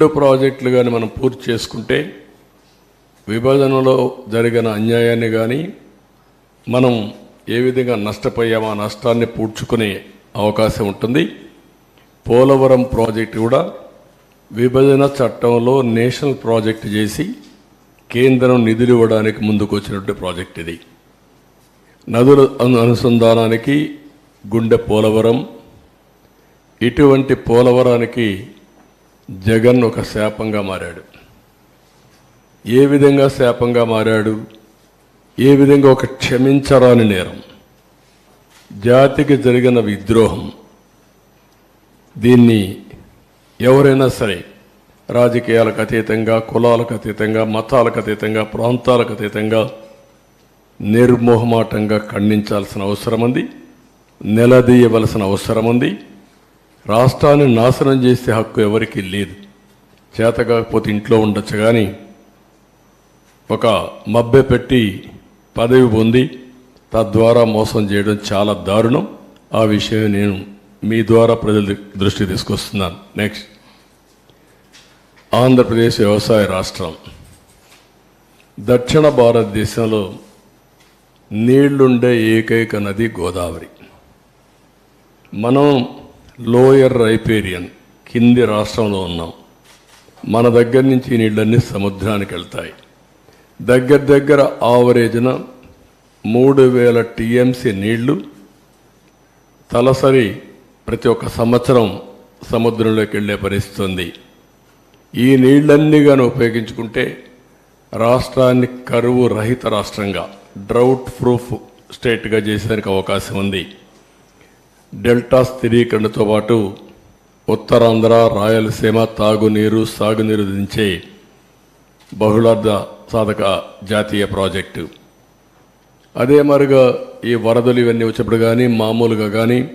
రెండు ప్రాజెక్టులు కానీ మనం పూర్తి చేసుకుంటే విభజనలో జరిగిన అన్యాయాన్ని కానీ మనం ఏ విధంగా నష్టపోయామో ఆ నష్టాన్ని పూడ్చుకునే అవకాశం ఉంటుంది. పోలవరం ప్రాజెక్టు కూడా విభజన చట్టంలో నేషనల్ ప్రాజెక్ట్ చేసి కేంద్రం నిధులు ఇవ్వడానికి ముందుకు వచ్చినటువంటి ప్రాజెక్ట్ ఇది. నదుల అను- అనుసంధానానికి గుండె పోలవరం ఇటువంటి పోలవరానికి జగన్ ఒక శాపంగా మారాడు. ఏ విధంగా శాపంగా మారాడు? ఏ విధంగా ఒక క్షమించరాని నేరం? జాతికి జరిగిన విద్రోహం. దీన్ని ఎవరైనా సరే రాజకీయాలకు అతీతంగా కులాలకు అతీతంగా మతాలకు అతీతంగా ప్రాంతాలకు అతీతంగా నిర్మోహమాటంగా ఖండించాల్సిన అవసరం ఉంది. నిలదీయవలసిన అవసరం ఉంది. రాష్ట్రాన్ని నాశనం చేసే హక్కు ఎవరికీ లేదు. చేత కాకపోతే ఇంట్లో ఉండొచ్చు కానీ ఒక మబ్బె పెట్టి పదవి పొంది తద్వారా మోసం చేయడం చాలా దారుణం. ఆ విషయం నేను మీ ద్వారా ప్రజల దృష్టి తీసుకొస్తున్నాను. నెక్స్ట్ ఆంధ్రప్రదేశ్ వ్యవసాయ రాష్ట్రం. దక్షిణ భారతదేశంలో నీళ్ళుండే ఏకైక నది గోదావరి. మనం లోయర్ రైపేరియన్ కింది రాష్ట్రంలో ఉన్నాం. మన దగ్గర నుంచి ఈ నీళ్ళన్నీ సముద్రానికి వెళ్తాయి. దగ్గర దగ్గర ఆవరేజ్న మూడు వేల టీఎంసీ నీళ్ళు తలసరి ప్రతి ఒక్క సంవత్సరం సముద్రంలోకి వెళ్ళే పరిస్థితి ఉంది. ఈ నీళ్ళన్నీ కానీ ఉపయోగించుకుంటే రాష్ట్రాన్ని కరువు రహిత రాష్ట్రంగా డ్రౌట్ ప్రూఫ్ స్టేట్గా చేసేదానికి అవకాశం ఉంది. డెల్టా స్థిరీకరణతో పాటు ఉత్తరాంధ్ర రాయలసీమ తాగునీరు సాగునీరు దించే బహుళార్థ సాధక జాతీయ ప్రాజెక్టు. అదే మరుగా ఈ వరదలు ఇవన్నీ వచ్చినప్పుడు కానీ మామూలుగా కానీ